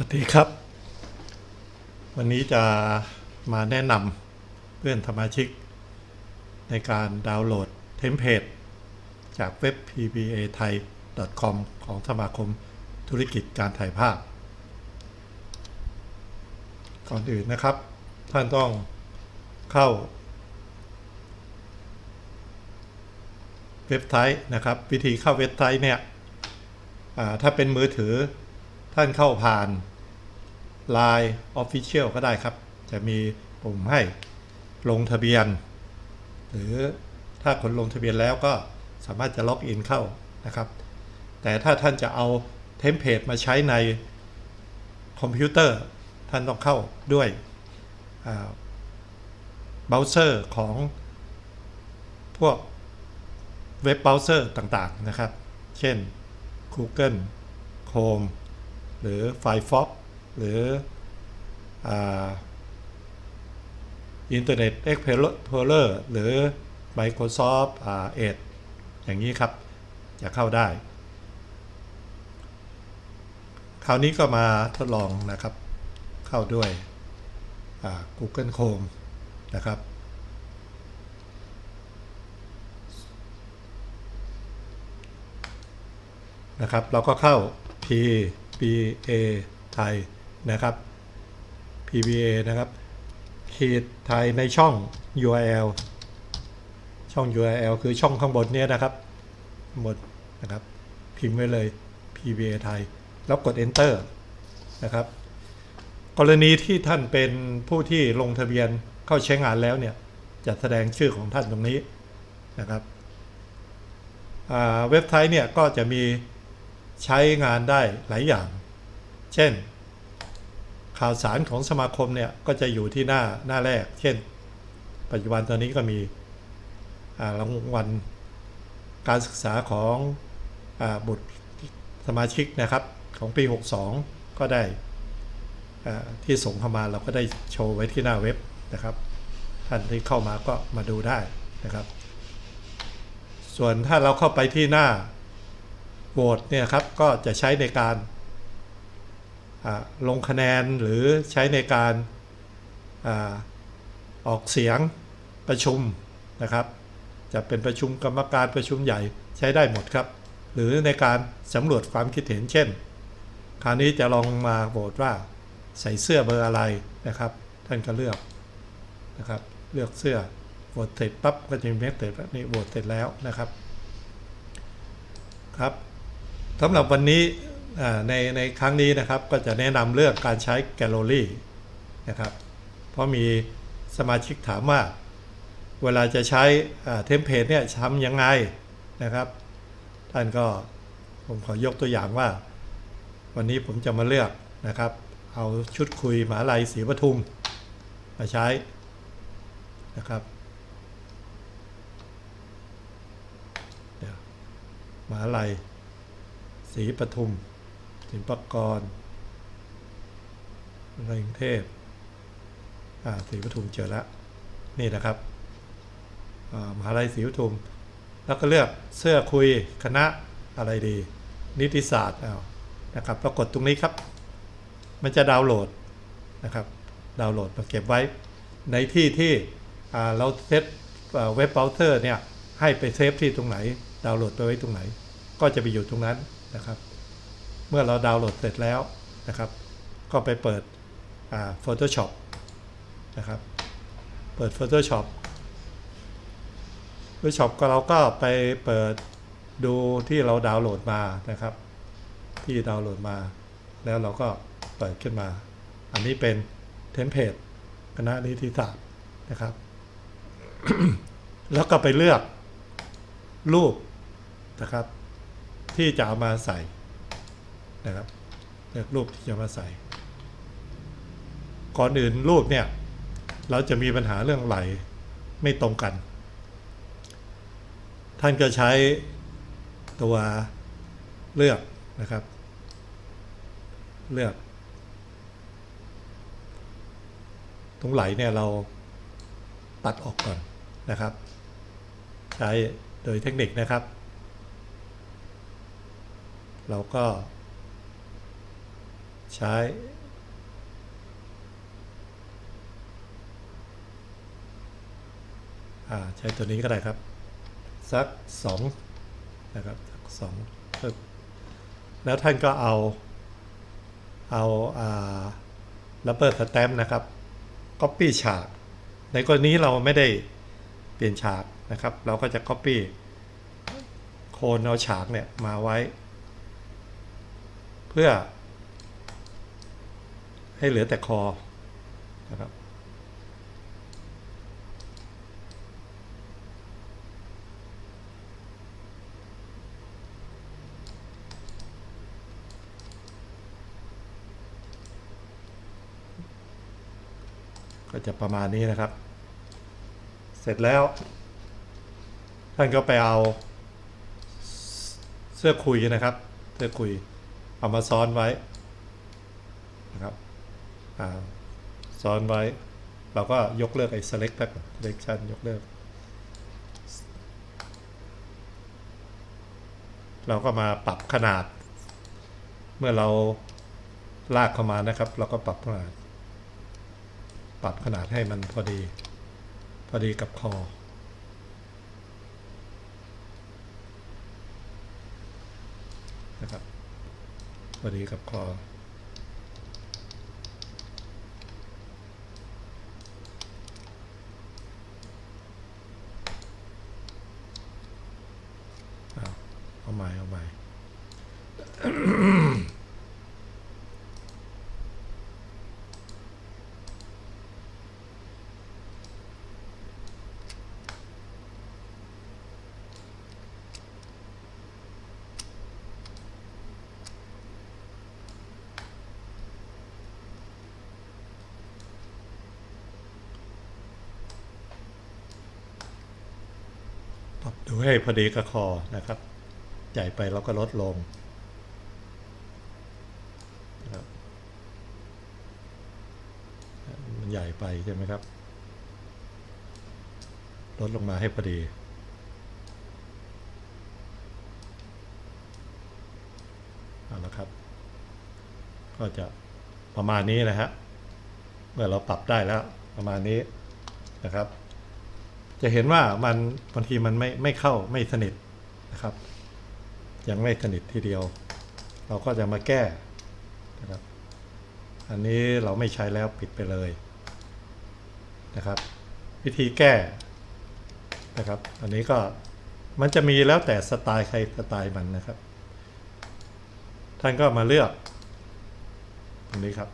วัสดีครับ วันนี้จะมาแนะนำเพื่อนสมาชิก ในการดาวน์โหลดเทมเพลตจากเว็บ pba thai com ของสมาคมธุรกิจการถ่ายภาพ ก่อนอื่นนะครับ ท่านต้องเข้า เว็บไซต์นะครับ วิธีเข้าเว็บไซต์เนี่ยถ้าเป็นมือถือ ท่านเข้าผ่าน Line Official ก็ได้ครับ จะมีปุ่มให้ลงทะเบียน หรือถ้าคนลงทะเบียนแล้วก็สามารถจะล็อกอินเข้านะครับ แต่ถ้าท่านจะเอาเทมเพลตมาใช้ในคอมพิวเตอร์ท่านต้องเข้าด้วยเบราว์เซอร์ของพวกเว็บเบราว์เซอร์ต่างๆนะครับ เช่น Google Chrome หรือ Firefox หรืออ่า Internet Explorer หรือ Microsoft อ่า Edge อย่างนี้ครับ จะเข้าได้ คราวนี้ก็มาทดลองนะครับ เข้าด้วย Google Chrome นะครับ นะครับ เราก็เข้า PBA ไทยนะครับ PBA นะครับขีดไทยในช่อง URL ช่อง URL คือช่องข้างบนเนี้ยนะครับหมดนะครับ พิมพ์ไว้เลย PBA ไทย แล้วกด Enter นะครับ กรณีที่ท่านเป็นผู้ที่ลงทะเบียนเข้าใช้งานแล้วเนี่ย จะแสดงชื่อของท่านตรงนี้นะครับเว็บไซต์เนี่ยก็จะมี ใช้งานได้หลายอย่าง เช่น ข่าวสารของสมาคมเนี่ยก็จะอยู่ที่หน้าหน้าแรก เช่น ปัจจุบันตอนนี้ก็มีรางวัลการศึกษาของอบุตรสมาชิกนะครับของปี 62 ก็ได้ที่ส่งเข้ามาเราก็ได้โชว์ไว้ที่หน้าเว็บนะครับ ท่านที่เข้ามาก็มาดูได้นะครับ ส่วนถ้าเราเข้าไปที่หน้า โหวตเนี่ยครับก็จะใช้ในการลงคะแนนหรือใช้ในการอออกเสียงประชุมนะครับ จะเป็นประชุมกรรมการประชุมใหญ่ใช้ได้หมดครับ หรือในการสำรวจความคิดเห็นเช่น คราวนี้จะลองมาโหวตว่าใส่เสื้อเบอร์อะไรนะครับ ท่านก็เลือกนะครับ เลือกเสื้อโหวตเสร็จปั๊บก็จะมีเมสเสร็จแล้วนี่โหวตเสร็จแล้วนะครับครับ สำหรับวันนี้ในในครั้งนี้นะครับก็จะแนะนำเรื่องการใช้แกลลอรี่นะครับ เพราะมีสมาชิกถามว่า เวลาจะใช้เทมเพลตเนี่ยทำยังไงนะครับ ท่านก็ผมขอยกตัวอย่างว่า วันนี้ผมจะมาเลือกนะครับ เอาชุดคุยหมหาลัยศรีปทุมมาใช้นะครับหมหาลัย รีปทุมสินปกรณ์กรุงเทพอ่าศรีปทุมเจอแล้วนี่นะครับมหาลัยศรีปทุม แล้วก็เลือกเสื้อคุยคณะอะไรดี นิติศาสตร์เอานะครับปรากฏตรงนี้ครับ มันจะดาวน์โหลดนะครับ ดาวน์โหลดมาเก็บไว้ ในที่ที่อ่าเราเซตอ่าเว็บเบราว์เซอร์เนี่ยให้ไปเซฟที่ตรงไหน ดาวน์โหลดไปไว้ตรงไหน ก็จะไปอยู่ตรงนั้น นะครับ เมื่อเราดาวน์โหลดเสร็จแล้วนะครับ ก็ไปเปิดอ่า Photoshop นะครับ เปิด Photoshop Photoshop ก็เราก็ไปเปิดดูที่เราดาวน์โหลดมานะครับ ที่ดาวน์โหลดมา แล้วเราก็เปิดขึ้นมา อันนี้เป็นเทมเพลตคณะนิติศาสตร์นะครับ แล้วก็ไปเลือกรูปนะครับ ที่จะเอามาใส่นะครับเลือกรูปที่จะมาใส่ ก่อนอื่นรูปเนี่ย เราจะมีปัญหาเรื่องไหลไม่ตรงกัน ท่านก็ใช้ตัวเลือกนะครับ เลือก ตรงไหลเนี่ยเราตัดออกก่อนนะครับ ใช้โดยเทคนิคนะครับ เราก็ใช้อ่าใช้ตัวนี้ก็ได้ครับ สักสองนะครับสักสองแล้วท่านก็เอา เอาอ่าลับเบิลสแตมนะครับก๊อปปี้ฉาก ในกรณีเราไม่ได้เปลี่ยนฉากนะครับ เราก็จะก๊อปปี้โคนเอาฉากเนี่ยมาไว้ เพื่อ ให้เหลือแต่คอนะครับก็จะประมาณนี้นะครับ เสร็จแล้ว ท่านก็ไปเอาเสื้อคุยนะครับ เสื้อคุย เอามาซ้อนไว้นะครับซ้อนไว้ เราก็ยกเลิกไอ้ select ไปก่อน selection ยกเลิก เราก็มาปรับขนาด เมื่อเราลากเข้ามานะครับ เราก็ปรับขนาด ปรับขนาดให้มันพอดี พอดีกับคอนะครับ สวัสดีครับขอ เอาเอาใหม่เอาใหม่ ปรับดู ให้พอดีกับคอนะครับใหญ่ไปเราก็ลดลงมันใหญ่ไปใช่ไหมครับ ลดลงมาให้พอดี เอาละครับ ก็จะประมาณนี้นะฮะ เมื่อเราปรับได้แล้วประมาณนี้นะครับ จะเห็นว่ามันบางทีมันไม่ไม่เข้าไม่สนิทนะครับ ยังไม่สนิททีเดียว เราก็จะมาแก้นะครับ อันนี้เราไม่ใช้แล้วปิดไปเลยนะครับ วิธีแก้นะครับ อันนี้ก็มันจะมีแล้วแต่สไตล์ใครสไตล์มันนะครับ ท่านก็มาเลือกตรงนี้ครับ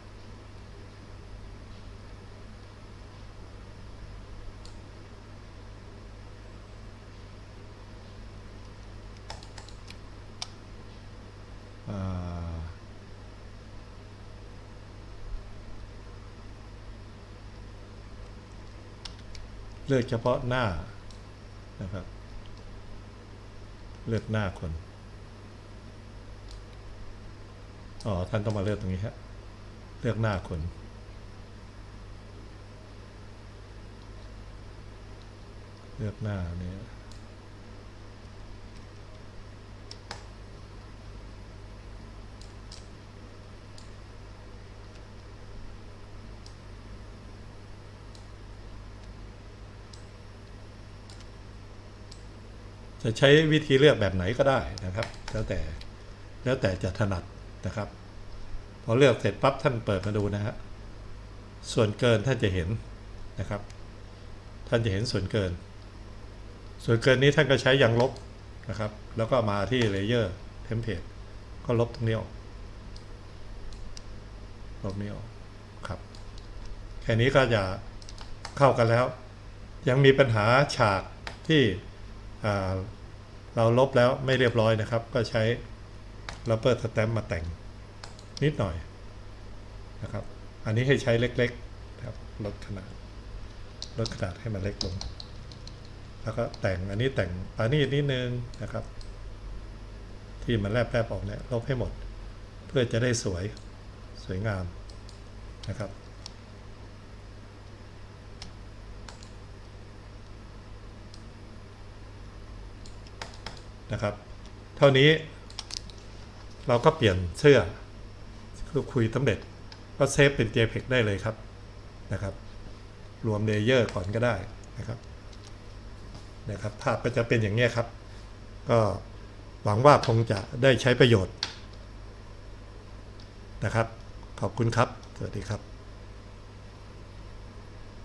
เลือกเฉพาะหน้านะครับ เลือกหน้าคน อ๋อ ท่านต้องมาเลือกตรงนี้ฮะ เลือกหน้าคน เลือกหน้าเนี่ย จะใช้วิธีเลือกแบบไหนก็ได้นะครับ แล้วแต่แล้วแต่จะถนัดนะครับ พอเลือกเสร็จปั๊บท่านเปิดมาดูนะฮะส่วนเกินท่านจะเห็นนะครับ ท่านจะเห็นส่วนเกิน ส่วนเกินนี้ท่านก็ใช้ยางลบนะครับ แล้วก็มาที่เลเยอร์เทมเพลตก็ลบตรงนี้ออกลบนี้ออกครับ แค่นี้ก็จะเข้ากันแล้ว ยังมีปัญหาฉากที่ เราลบแล้วไม่เรียบร้อยนะครับ ก็ใช้ rubber stamp มาแต่งนิดหน่อยนะครับ อันนี้ให้ใช้เล็กๆนะครับลดขนาดลดขนาดให้มันเล็กลง แล้วก็แต่งอันนี้แต่งอันนี้นิดนึงนะครับ ที่มันแลบๆออกเนี่ยลบให้หมด เพื่อจะได้สวยสวยงามนะครับ นะครับ เท่านี้เราก็เปลี่ยนเสื้อคือคุยสำเร็จก็เซฟเป็น JPEG ได้เลยครับนะครับ รวมเลเยอร์ก่อนก็ได้นะครับนะครับภาพก็จะเป็นอย่างนี้ครับ ก็หวังว่าคงจะได้ใช้ประโยชน์นะครับ ขอบคุณครับ สวัสดีครับ